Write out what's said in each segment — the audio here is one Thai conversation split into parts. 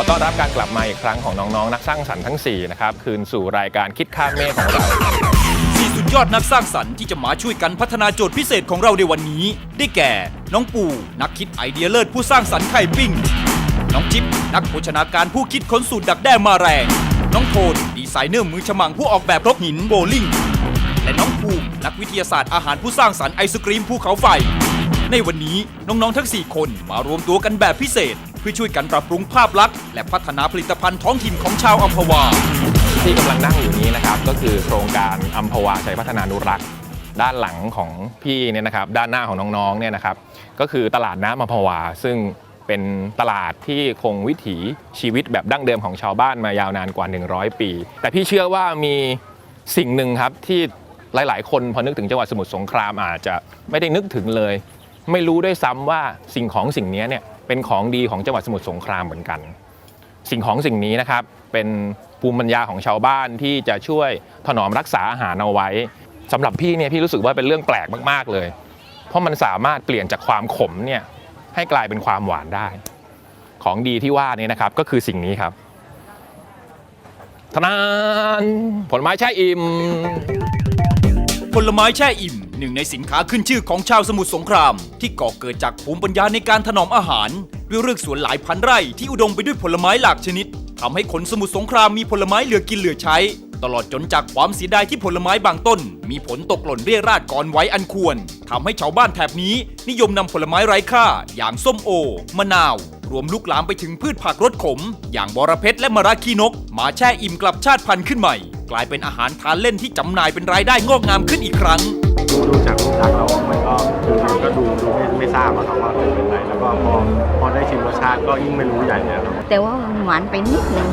อต้อนรับการกลับมาอีกครั้งของน้องๆ นักสร้างสรรค์ทั้ง 4 นะครับ คืนสู่รายการคิดข้ามเมฆของเราสี่สุดยอดนักสร้างสรรค์ที่จะมาช่วยกันพัฒนาโจทย์พิเศษของเราในวันนี้ ได้แก่ น้องปูนักคิดไอเดียเลิศผู้สร้างสรรค์ไข่ปิ้ง น้องจิ๊บนักโภชนาการผู้คิดค้นสูตรดักแด้มาแรง น้องโทนดีไซเนอร์มือฉมังผู้ออกแบบรถหินโบลิ่งและน้องภูมินักวิทยาศาสตร์อาหารผู้สร้างสรรค์ไอศกรีมภูเขาไฟ ในวันนี้น้องๆทั้ง 4 คนมารวมตัวกันแบบพิเศษ เพื่อช่วยกันปรับปรุงภาพลักษณ์และพัฒนาผลิตภัณฑ์ท้องถิ่นของชาวอัมพวา ที่กำลังนั่งอยู่นี้นะครับก็คือโครงการอัมพวาชัยพัฒนานุรักษ์ ด้านหลังของพี่เนี่ยนะครับด้านหน้าของน้องๆเนี่ยนะครับก็คือตลาดน้ำอัมพวา ซึ่งเป็นตลาดที่คงวิถีชีวิตแบบดั้งเดิมของชาวบ้านมายาวนานกว่า 100 ปี แต่พี่เชื่อว่ามีสิ่งหนึ่งครับที่หลายๆ คนพอนึกถึงจังหวัดสมุทรสงครามอาจจะไม่ได้นึกถึงเลย ไม่รู้ด้วยซ้ำว่าสิ่งของสิ่งนี้เนี่ย เป็นของดีของจังหวัดสมุทรสงครามเหมือนกัน สิ่งของสิ่งนี้นะครับเป็นภูมิปัญญาของชาวบ้านที่จะช่วยถนอมรักษาอาหารเอาไว้สำหรับพี่เนี่ยพี่รู้สึกว่าเป็นเรื่องแปลกมาก ๆเลย เพราะมันสามารถเปลี่ยนจากความขมเนี่ยให้กลายเป็นความหวานได้ ของดีที่ว่านี้นะครับก็คือสิ่งนี้ครับทนานผลไม้แช่อิ่มผลไม้แช่อิ่ม หนึ่งในสินค้าขึ้นชื่อของชาวสมุทรสงคราม ที่ก่อเกิดจากภูมิปัญญาในการถนอมอาหาร ด้วยเรื่องสวนหลายพันไร่ที่อุดมไปด้วยผลไม้หลากชนิดทำให้คนสมุทรสงครามมีผลไม้เหลือกินเหลือใช้ ตลอดจนจากความเสียดายที่ผลไม้บางต้น มีผลตกหล่นเรี่ยราดก่อนไว้อันควรทำให้ชาวบ้านแถบนี้ นิยมนำผลไม้ไร้ค่า อย่างส้มโอ มะนาว รวมลุกลามไปถึงพืชผักรสขม อย่างบอระเพ็ดและมะระคีนก มาแช่อิ่มกลับชาติพันธุ์ขึ้นใหม่ กลายเป็นอาหารทานเล่นที่จำหน่ายเป็นรายได้งอกงามขึ้นอีกครั้ง ดูดูจากรูปลักษณ์เรามันก็คือมันก็ดูดูไม่ไม่ทราบอะครับว่าเป็นยังไงแล้วก็พอพอได้ชิมรสชาติก็ยิ่งไม่รู้ใหญ่เลยครับ แต่ว่ามันหวานไปนิดนึง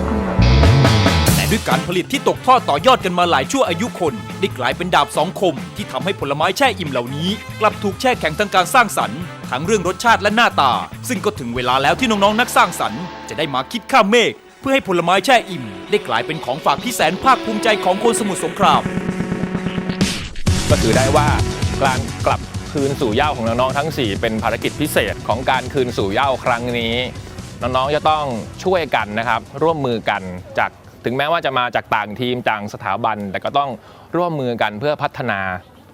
แต่ด้วยการผลิตที่ตกทอดต่อยอดกันมาหลายชั่วอายุคนได้กลายเป็นดาบสองคม ที่ทำให้ผลไม้แช่อิ่มเหล่านี้ กลับถูกแช่แข็งทางการสร้างสรรค์ทั้งเรื่องรสชาติและหน้าตา ซึ่งก็ถึงเวลาแล้วที่น้องๆนักสร้างสรรค์จะได้มาคิดข้ามเมฆเพื่อให้ผลไม้แช่อิ่ม ได้กลายเป็นของฝากที่แสนภาคภูมิใจของคนสมุทรสงคราม ก็ถือได้ว่าการกลับคืนสู่เหย้าของน้องๆทั้ง 4 เป็นภารกิจพิเศษของการคืนสู่เหย้าครั้งนี้ น้องๆจะต้องช่วยกันนะครับ ร่วมมือกันจากถึงแม้ว่าจะมาจากต่างทีมต่างสถาบัน แต่ก็ต้องร่วมมือกันเพื่อพัฒนา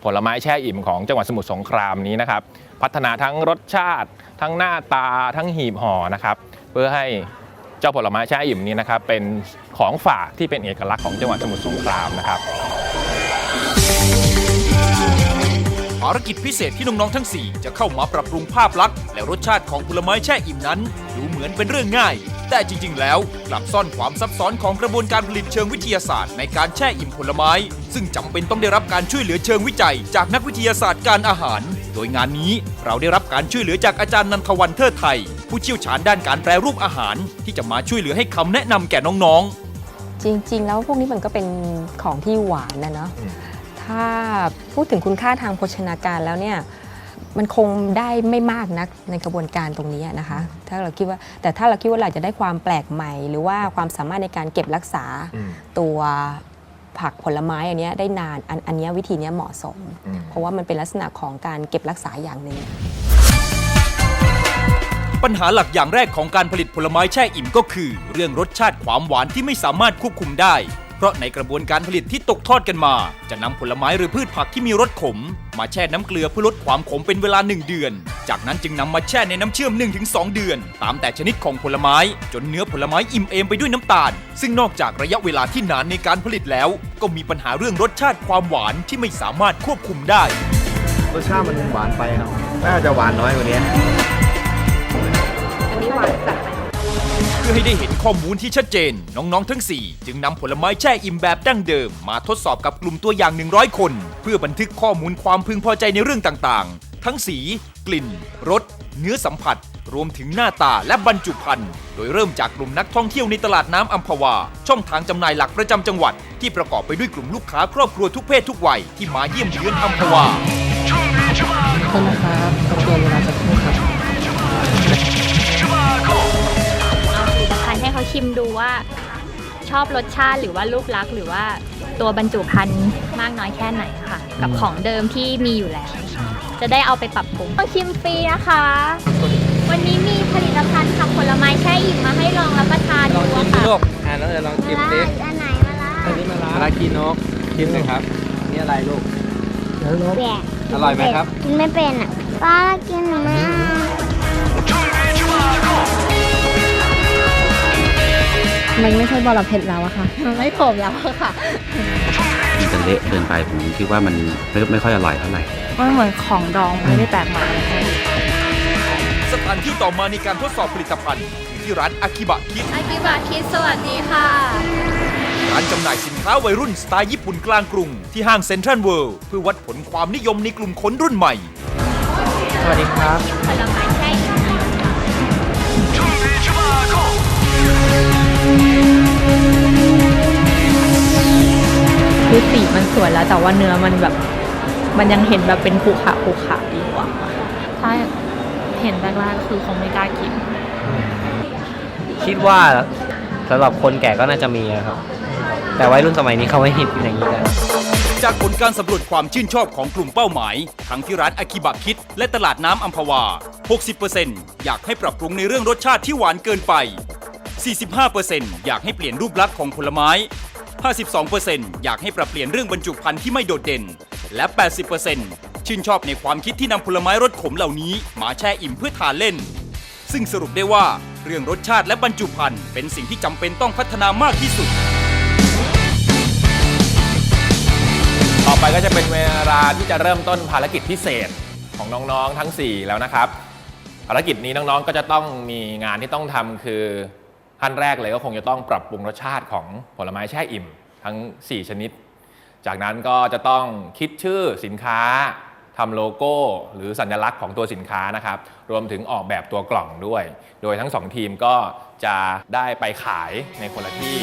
ผลไม้แช่อิ่มของจังหวัดสมุทรสงครามนี้นะครับ พัฒนาทั้งรสชาติ ทั้งหน้าตาทั้งหีบห่อนะครับ เพื่อให้เจ้าผลไม้แช่อิ่มนี้นะครับ เป็นของฝากที่เป็นเอกลักษณ์ของจังหวัดสมุทรสงครามนะครับ ภารกิจพิเศษที่น้องๆทั้ง 4 จะเข้ามาปรับปรุงภาพลักษณ์และรสชาติของผลไม้แช่อิ่มนั้น ดูเหมือนเป็นเรื่องง่าย แต่จริง ๆ แล้วกลับซ่อนความซับซ้อนของกระบวนการผลิตเชิงวิทยาศาสตร์ในการแช่อิ่มผลไม้ ซึ่งจำเป็นต้องได้รับการช่วยเหลือเชิงวิจัย จากนักวิทยาศาสตร์การอาหาร โดยงานนี้เราได้รับการช่วยเหลือจากอาจารย์นันทวันเทิดไทย ผู้เชี่ยวชาญด้านการแปรรูปอาหาร ที่จะมาช่วยเหลือให้คำแนะนำแก่น้องๆ จริง ๆ แล้วพวกนี้มันก็เป็นของที่หวานนะเนาะอืม ถ้าพูดถึงคุณค่าทางโภชนาการแล้วเนี่ยมันคงได้ไม่มากนักในกระบวนการตรงนี้นะคะ ถ้าเราคิดว่าแต่ถ้าเราคิดว่าเราจะได้ความแปลกใหม่ หรือว่าความสามารถในการเก็บรักษาอืมตัวผักผลไม้อันเนี้ยได้นานอันอันเนี้ยวิธีเนี้ยเหมาะสมอืมเพราะว่ามันเป็นลักษณะของการเก็บรักษาอย่างหนึ่งปัญหาหลักอย่างแรกของการผลิตผลไม้แช่อิ่มก็คือ เรื่องรสชาติความหวานที่ไม่สามารถควบคุมได้ เพราะในกระบวนการผลิตที่ตกทอดกันมา จะนำผลไม้หรือพืชผักที่มีรสขม มาแช่น้ำเกลือเพื่อลดความขมเป็นเวลา 1 เดือน จากนั้นจึงนำมาแช่ในน้ำเชื่อม 1-2 เดือน ตามแต่ชนิดของผลไม้ จนเนื้อผลไม้อิ่มเอมไปด้วยน้ำตาล ซึ่งนอกจากระยะเวลาที่นานในการผลิตแล้ว ก็มีปัญหาเรื่องรสชาติความหวานที่ไม่สามารถควบคุมได้รสชาติมันหวานไปครับน่าจะหวานน้อยกว่านี้ เพื่อให้ได้เห็นข้อมูลที่ชัดเจน น้องๆทั้ง 4 จึงนำผลไม้แช่อิ่มแบบดั้งเดิม มาทดสอบกับกลุ่มตัวอย่าง 100 คน เพื่อบันทึกข้อมูลความพึงพอใจในเรื่องต่างๆ ทั้งสี กลิ่น รส เนื้อสัมผัส รวมถึงหน้าตาและบรรจุภัณฑ์ โดยเริ่มจากกลุ่มนักท่องเที่ยวในตลาดน้ำอัมพวา ช่องทางจำหน่ายหลักประจำจังหวัด ที่ประกอบไปด้วยกลุ่มลูกค้าครอบครัวทุกเพศทุกวัยที่มาเยี่ยมเยือนอัมพวาขอบคุณนะครับขอบคุณเวลาสักครู่ครับ ชิมดูว่าชอบรสชาติหรือว่ารูปลักษณ์หรือว่าตัวบรรจุภัณฑ์มากน้อยแค่ไหนค่ะ กับของเดิมที่มีอยู่แล้ว จะได้เอาไปปรับปรุงต้องชิมฟรีนะคะ วันนี้มีผลิตภัณฑ์ผักผลไม้แช่อิ่มมาให้ลองรับประทานลองดูชิมอะดูค่ะลูกอ่าน้องเอ๋ยลองชิมดิอันไหนมาละอันนี้มาลาลากีนกชิมเลยครับนี่อะไรลูกเดี๋ยวลูกแบกอร่อยไหมครับ กินไม่เป็นอะป้าละกิน ม่เอามันไม่ใช่บอระเพ็ดแล้วอะค่ะ มันไม่ขมแล้วอะค่ะ มันจะเละเกินไปผมคิดว่ามันไม่ไม่ค่อยอร่อยเท่าไหร่ มันเหมือนของดองไม่ได้แปลกใหม่อะไรสถานที่ต่อมาในการทดสอบผลิตภัณฑ์คือที่ร้านอากิบะคิดอากิบะคิดสวัสดีค่ะ ร้านจำหน่ายสินค้าวัยรุ่นสไตล์ญี่ปุ่นกลางกรุง ที่ห้างเซ็นทรัลเวิลด์เพื่อวัดผลความนิยมในกลุ่มคนรุ่นใหม่ สวัสดีครับผลไม้ คือสีมันสวยแล้ว แต่ว่าเนื้อมันแบบ มันยังเห็นแบบเป็นขรุขระขรุขระอยู่อะถ้าเห็นแรกๆคือคงไม่กล้ากิน คิดว่าสำหรับคนแก่ก็น่าจะมีนะครับ แต่วัยรุ่นสมัยนี้เขาไม่ฮิตอย่างนี้กันจากผลการสำรวจความชื่นชอบของกลุ่มเป้าหมาย ทั้งที่ร้านอากิบะคิด และตลาดน้ำอัมพวา 60%อยากให้ปรับปรุงในเรื่องรสชาติที่หวานเกินไป 45%อยากให้เปลี่ยนรูปลักษณ์ของผลไม้ 52%อยากให้ปรับเปลี่ยนเรื่องบรรจุภัณฑ์ที่ไม่โดดเด่น และ 80%ชื่นชอบในความคิดที่นำผลไม้รสขมเหล่านี้ มาแช่อิ่มเพื่อทานเล่น ซึ่งสรุปได้ว่าเรื่องรสชาติและบรรจุภัณฑ์เป็นสิ่งที่จำเป็นต้องพัฒนามากที่สุด ต่อไปก็จะเป็นเวลาที่จะเริ่มต้นภารกิจพิเศษของน้องๆทั้ง 4 แล้วนะครับ ภารกิจนี้น้องๆก็จะต้องมีงานที่ต้องทำคือ ขั้นแรกเลยก็คงจะต้องปรับปรุงรสชาติของผลไม้แช่อิ่มทั้ง 4 ชนิด จากนั้นก็จะต้องคิดชื่อสินค้าทำโลโก้ หรือสัญลักษณ์ของตัวสินค้านะครับ รวมถึงออกแบบตัวกล่องด้วย โดยทั้งสองทีมก็จะได้ไปขายในคนละที่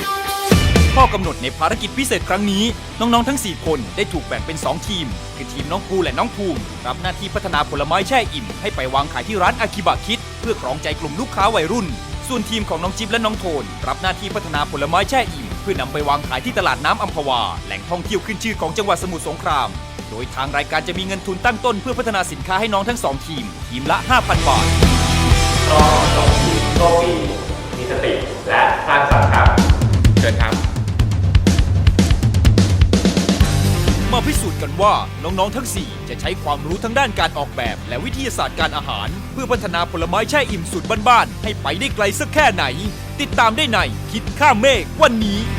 ข้อกำหนดในภารกิจพิเศษครั้งนี้ น้อง ๆ ทั้ง 4 คนได้ถูกแบ่งเป็น 2 ทีม คือทีมน้องภูและน้องภูมิ รับหน้าที่พัฒนาผลไม้แช่อิ่ม ให้ไปวางขายที่ร้านอากิบะคิด เพื่อครองใจกลุ่มลูกค้าวัยรุ่น ส่วนทีมของน้องจิ๊บและน้องโทน รับหน้าที่พัฒนาผลไม้แช่อิ่ม เพื่อนำไปวางขายที่ตลาดน้ำอัมพวา แหล่งท่องเที่ยวขึ้นชื่อของจังหวัดสมุทรสงคราม โดยทางรายการจะมีเงินทุนตั้งต้นเพื่อพัฒนาสินค้าให้น้องทั้งสองทีม ทีมละ 5,000 บาท ก็สองทีมโชคดีมีสติและสร้างสรรค์ครับเชิญครับ กันว่าน้องๆทั้ง 4 จะใช้ความรู้ทั้งด้านการออกแบบ และวิทยาศาสตร์การอาหาร เพื่อพัฒนาผลไม้แช่อิ่มสูตรบ้านๆให้ไปได้ไกลสักแค่ไหน ติดตามได้ในคิดข้ามเมฆวันนี้